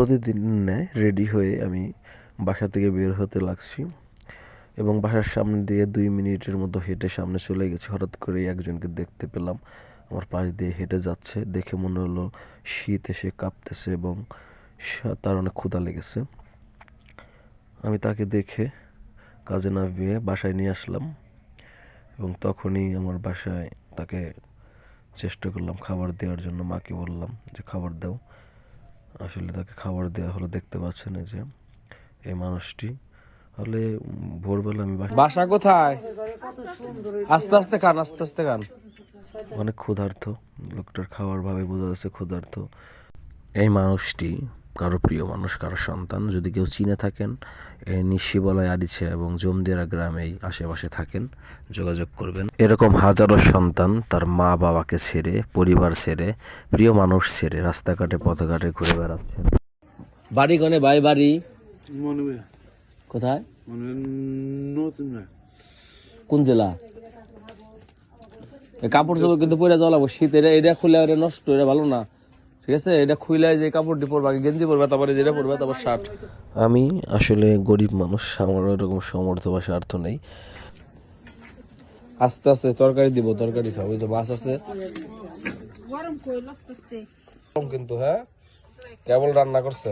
প্রতিদিন ন্যায় রেডি হয়ে আমি বাসা থেকে বের হতে লাগছি এবং বাসার সামনে দিয়ে দুই মিনিটের মতো হেঁটে সামনে চলে গেছি। হঠাৎ করে একজনকে দেখতে পেলাম। আমার পাশ দিয়ে হেঁটে যাচ্ছে। দেখে মনে হলো শীত এসে কাঁপতেছে এবং তার অনেক ক্ষুধা লেগেছে। আমি তাকে দেখে কাজে না গিয়ে বাসায় নিয়ে আসলাম এবং তখনই আমার বাসায় তাকে চেষ্টা করলাম খাবার দেওয়ার জন্য। মাকে বললাম যে, খাবার দাও। আসলে তাকে খাবার দেওয়া হলো দেখতে পাচ্ছেন এই যে এই মানুষটি। তাহলে ভোরবেলা আমি বাসা বাসা কোথায়? আস্তে আস্তে খান আস্তে আস্তে খান। অনেক ক্ষুধার্থ লোকটার খাওয়ার ভাবে বোঝা যাচ্ছে ক্ষুধার্থ এই মানুষটি কারও প্রিয় মানুষ কারও সন্তান যদি কেউ চিনে থাকেন এই নিশিবলয় আরিছে এবং জমদিয়ারা গ্রামেই আশেপাশে থাকেন যোগাযোগ করবেন। এরকম হাজারো সন্তান তার মা বাবাকে ছেড়ে পরিবার ছেড়ে প্রিয় মানুষ ছেড়ে রাস্তাঘাটে পথঘাটে ঘুরে বেড়াচ্ছেন। বাড়ি কোনে? ভাই বাড়ি? কোথায়? কোন জেলা? কাপড় চোপড় কিন্তু পরে জ্বলাবো শীত এটা এটা খুলে এটা নষ্ট এটা ভালো না। ঠিক আছে? এটা খুলে যে কাপড়টি পরবা আগে গেঞ্জি পরবা তারপরে যেটা পরবা তারপর শার্ট আমি আসলে গরিব মানুষ আমার এরকম সমর্থ বা স্বার্থ নেই। আস্তে আস্তে তরকারি দিব তরকারি ওই যে মাছ আছে। গরম কইল আস্তে আস্তে গরম কিন্তু হ্যাঁ? কেবল রান্না করছে।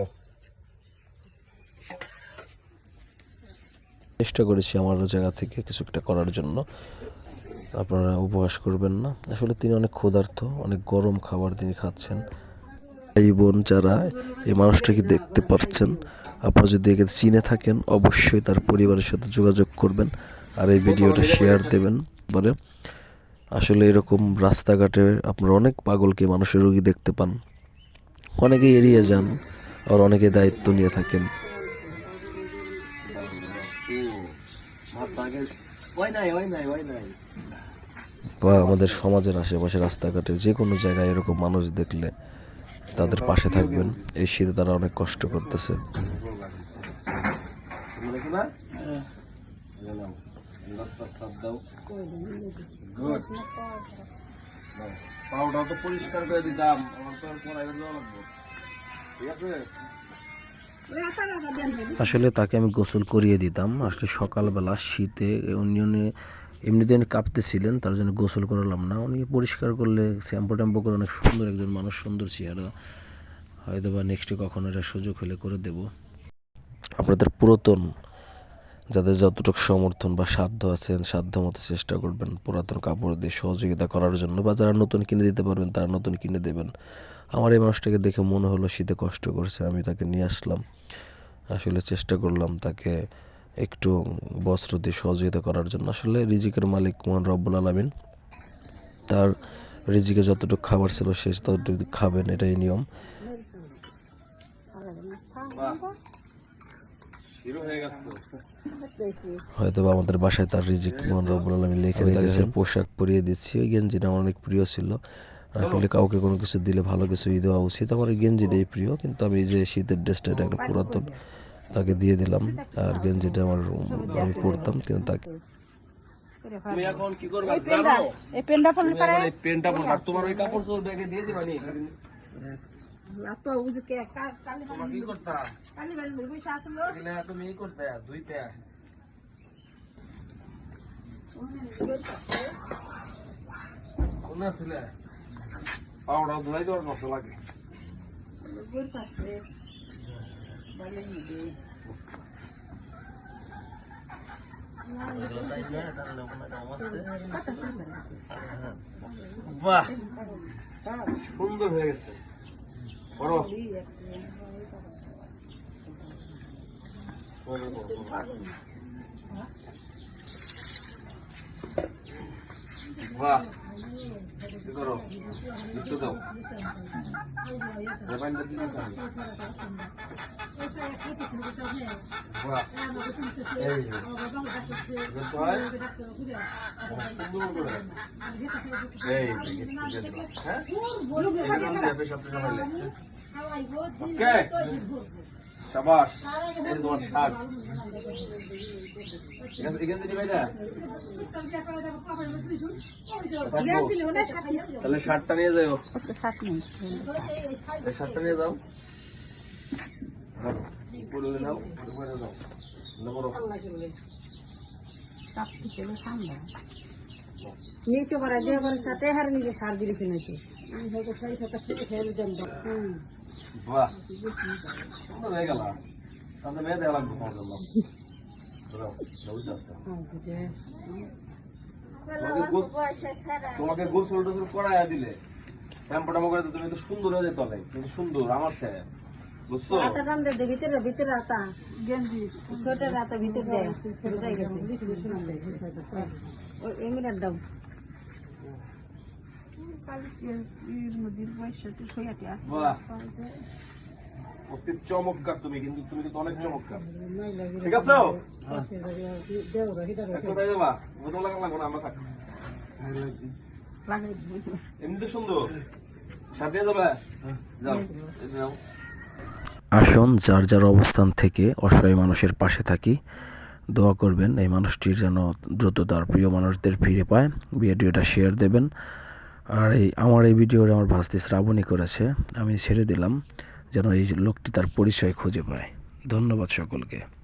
চেষ্টা করেছি আমার জায়গা থেকে কিছু একটা করার জন্য। আপনারা উপহাস করবেন না। আসলে তিনি অনেক ক্ষুধার্ত অনেক গরম খাবার তিনি খাচ্ছেন। এই বোন যারা এই মানুষটাকে দেখতে পাচ্ছেন আপনারা যদি একে চিনে থাকেন, অবশ্যই তার পরিবারের সাথে যোগাযোগ করবেন আর এই ভিডিওটা শেয়ার দেবেন। পরে আসলে এরকম রাস্তাঘাটে আপনারা অনেক পাগলকে মানুষের রুগী দেখতে পান। অনেকে এড়িয়ে যান আর অনেকে দায়িত্ব নিয়ে থাকেন। বা আমাদের সমাজের আশেপাশে রাস্তাঘাটে যে কোনো জায়গায় এরকম মানুষ দেখলে তাদের পাশে থাকবেন। এই শীতে তারা অনেক কষ্ট করতেছে। আসলে তাকে আমি গোসল করিয়ে দিতাম। আসলে সকালবেলা শীতে উনি উনি এমনিতে উনি কাঁপতেছিলেন, তার জন্য গোসল করালাম না। উনি পরিষ্কার করলে, শ্যাম্পু ট্যাম্পু করে অনেক সুন্দর একজন মানুষ, সুন্দর চেহারা। হয়তো বা নেক্সটে কখনো এটা সুযোগ হলে করে দেব। আপনাদের পুরাতন, যাদের যতটুকু সমর্থন বা সাধ্য আছেন সাধ্য মতো চেষ্টা করবেন পুরাতন কাপড় দিয়ে সহযোগিতা করার জন্য, বা যারা নতুন কিনে দিতে পারবেন, তারা নতুন কিনে দেবেন। আমার এই মানুষটাকে দেখে মনে হলো শীতে কষ্ট করছে, আমি তাকে নিয়ে আসলাম। আসলে চেষ্টা করলাম তাকে একটু বস্ত্র দিয়ে সহযোগিতা করার জন্য। আসলে রিজিকের মালিক মোহান রব্বুল আলমিন। তার রিজিকে যতটুকু খাবার ছিল সে ততটুকু খাবেন এটাই নিয়ম। হয়তো বা আমাদের বাসায় তার রিজিক মোহন রব্বুল আলমিন লিখে রেখেছে পোশাক পরিয়ে দিচ্ছি। ওই গেঞ্জিটা আমার অনেক প্রিয় ছিল। আসলে কাউকে কোনো কিছু দিলে ভালো কিছুই দেওয়া উচিত। আমার এই গেঞ্জিটাই প্রিয় কিন্তু আমি এই যে শীতের ড্রেসটা এটা একটা পুরাতন তাকে দিয়ে দিলাম। আর গেঞ্জিটা আমার আমি পরতাম কিন্তু তাকে কোন আসলে? পাউডার ধুলাই দেওয়ার কষ্ট লাগে। গোর পাশে বালে নিবে বাহ সুন্দর হয়ে গেছে বড় বাহ কি করো একটু দাও রেবাইন্ডার দিতে চাই বাহ এই যে দেখতে হয় সুন্দর করে এই যে গেট দিলাম হ্যাঁ ওকে শাবাশ এই তোমার শার্ট ঠিক আছে এখান থেকে ভাই না তাহলে শার্টটা নিয়ে যাও সাত মিনিট এই শার্টটা নিয়ে যাও পরে নাও পরে যাও বড় ছেলে ঠান্ডা নিচে করা দিয়ে করে সাথে হার নিজে সার দিলে কিনেছে বাহ। তোমরা হয়ে গেল। তাহলে মেয়ে দেওয়া লাগবে তোমার জন্য দাও, দাও, বুঝতে পারছ? তোমাকে গোসল টোসল করাইয়া দিলে। শ্যাম্পু টাম্পু করে তুমি তো সুন্দর হয়ে যেত অনেক কিন্তু সুন্দর আমার থেকে বুঝছ? আটা ভিতরে ভিতরে আটা। গেঞ্জি ছোট আটা ভিতরে ওই এমনি দাও এর মধ্যে বয়সটা তো সইয়াতে আছে বাহ অতি চমৎকার তুমি কিন্তু তুমি কিন্তু অনেক চমৎকার। ঠিক আছে? একটু তাই যাবা বোতল লাগা লাগবে না আমরা থাক। লাগাই এমনিতে সুন্দর। সাথে যাবে? যাও। আসুন যার যার অবস্থান থেকে অসহায় মানুষের পাশে থাকি। দোয়া করবেন এই মানুষটির যেন দ্রুত তার প্রিয় মানুষদের ফিরে পায়। ভিডিওটা শেয়ার দেবেন। আর এই আমার এই ভিডিওর আমার ভাস্তি শ্রাবণী করেছে, আমি ছেড়ে দিলাম, যেন এই লোকটি তার পরিচয় খুঁজে পায়। ধন্যবাদ সকলকে।